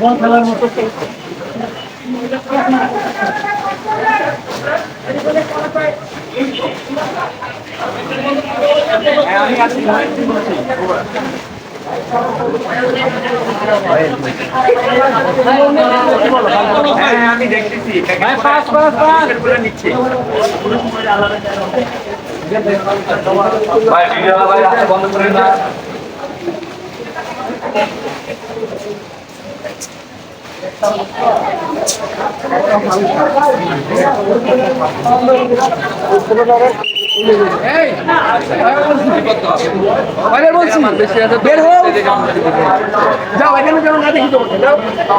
বল খেলার মতো আমি দেখতেছি নিচ্ছি। ভাই ভিডিও ভাই বন্ধ করে না বের হও। যাও এখানে যেন না দেখি তোমাকে যাও। সব